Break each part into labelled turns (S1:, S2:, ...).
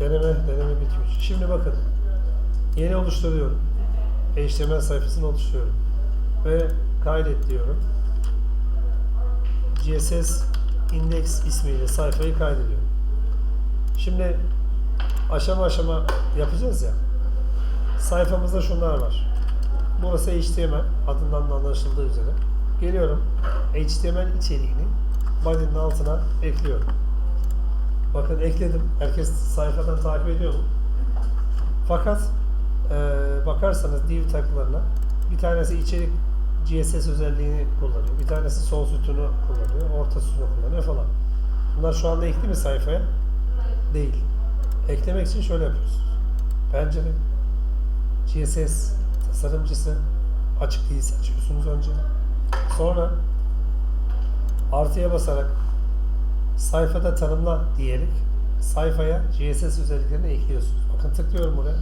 S1: Deneme, deneme bitmiş. Şimdi bakın. Yeni oluşturuyorum. HTML sayfasını oluşturuyorum. Ve kaydet diyorum. CSS index ismiyle sayfayı kaydediyorum. Şimdi aşama aşama yapacağız ya. Sayfamızda şunlar var. Burası HTML adından da anlaşıldığı üzere. Geliyorum. HTML içeriğini body'nin altına ekliyorum. Bakın ekledim. Herkes sayfadan takip ediyor mu? Fakat eee, bakarsanız div taglarına bir tanesi içerik CSS özelliğini kullanıyor. Bir tanesi sol sütunu kullanıyor. Orta sütunu kullanıyor falan. Bunlar şu anda ekli mi sayfaya? Değil. Eklemek için şöyle yapıyorsunuz. Pencere, CSS tasarımcısı açık değilse açıyorsunuz önce. Sonra artıya basarak sayfada tanımla diyerek sayfaya CSS özelliklerini ekliyorsunuz. Bakın tıklıyorum buraya.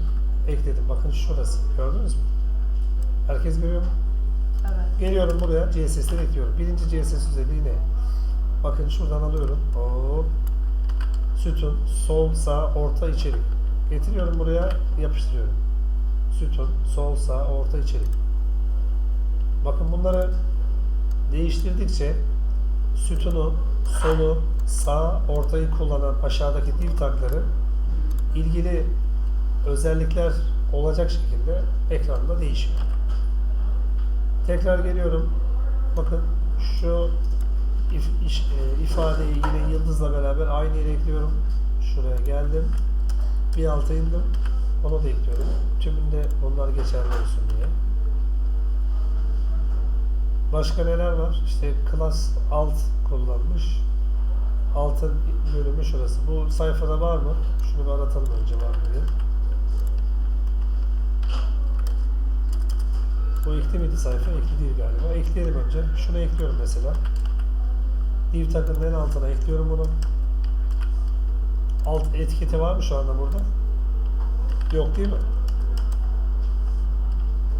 S1: Ekledim. Bakın şurası. Gördünüz mü? Herkes görüyor mu?
S2: Evet.
S1: Geliyorum buraya CSS'leri ekliyorum. Birinci CSS özelliği ne? Bakın şuradan alıyorum. Hop. Sütun, sol, sağ, orta, içerik. Getiriyorum buraya, yapıştırıyorum. Sütun, sol, sağ, orta, içerik. Bakın bunları değiştirdikçe sütunu, solu, sağ, ortayı kullanan aşağıdaki div tagları ilgili özellikler olacak şekilde ekranda değişiyor. Tekrar geliyorum. Bakın şu if- iş- e, ifadeyi yine yıldızla beraber aynı yere ekliyorum. Şuraya geldim. Bir alta indim. Onu da ekliyorum. Tümünde bunlar geçerli olsun diye. Başka neler var? İşte class alt kullanmış. Altın bölümü şurası. Bu sayfada var mı? Şunu bir aratalım önce var mı diye. Bu ekli miydi sayfa? Ekli değil galiba. Ekleyelim önce. Şunu ekliyorum mesela. Div tagının en altına ekliyorum bunu. Alt etiketi var mı şu anda burada? Yok değil mi?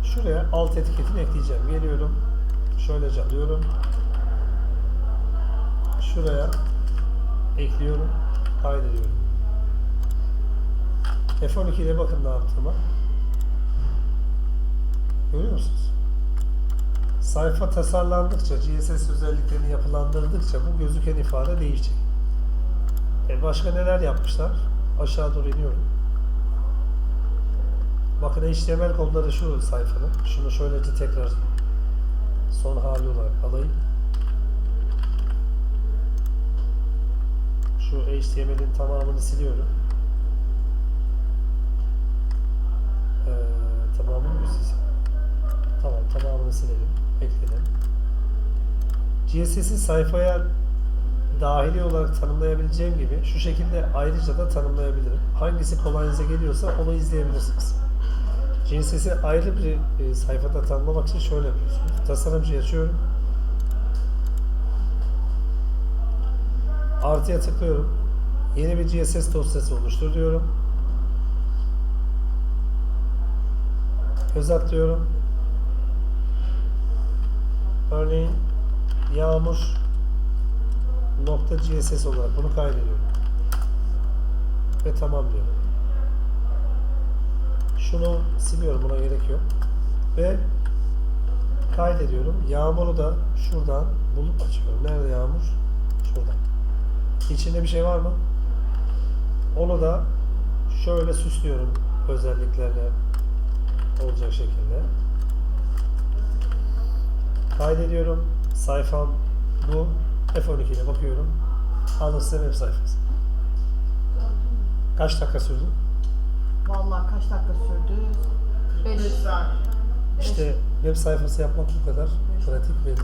S1: Şuraya alt etiketini ekleyeceğim. Geliyorum. Şöylece alıyorum. Şuraya ekliyorum. Kaydediyorum. F12 ile bakın ne yaptığıma. Görüyor musunuz? Sayfa tasarlandıkça, CSS özelliklerini yapılandırdıkça bu gözüken ifade değişecek. E başka neler yapmışlar? Aşağı doğru iniyorum. Bakın HTML kodları şu sayfanın. Şunu şöylece tekrar son hali olarak alayım. Şu HTML'in tamamını siliyorum. Ee, tamamını mı silsem? Tamam tamamını silelim. Ekledim. CSS'i sayfaya dahili olarak tanımlayabileceğim gibi şu şekilde ayrıca da tanımlayabilirim. Hangisi kolayınıza geliyorsa onu izleyebilirsiniz. CSS'i ayrı bir e, sayfada tanımlamak için şöyle yapıyorsunuz. Tasarımcı açıyorum. Artıya tıklıyorum. Yeni bir CSS dosyası oluştur diyorum. Göz atlıyorum. Örneğin yağmur nokta CSS olarak bunu kaydediyorum. Ve tamam diyorum. Şunu siliyorum buna gerek yok. Ve kaydediyorum. Yağmuru da şuradan bulup açıyorum. Nerede yağmur? Şurada. İçinde bir şey var mı? Onu da şöyle süslüyorum özelliklerle olacak şekilde. Kaydediyorum. Sayfam bu. F12 ile bakıyorum. Size web sayfası. Kaç dakika sürdü?
S2: Vallahi kaç dakika sürdü? 5
S3: Beş saat.
S1: İşte web sayfası yapmak bu kadar. Pratik ve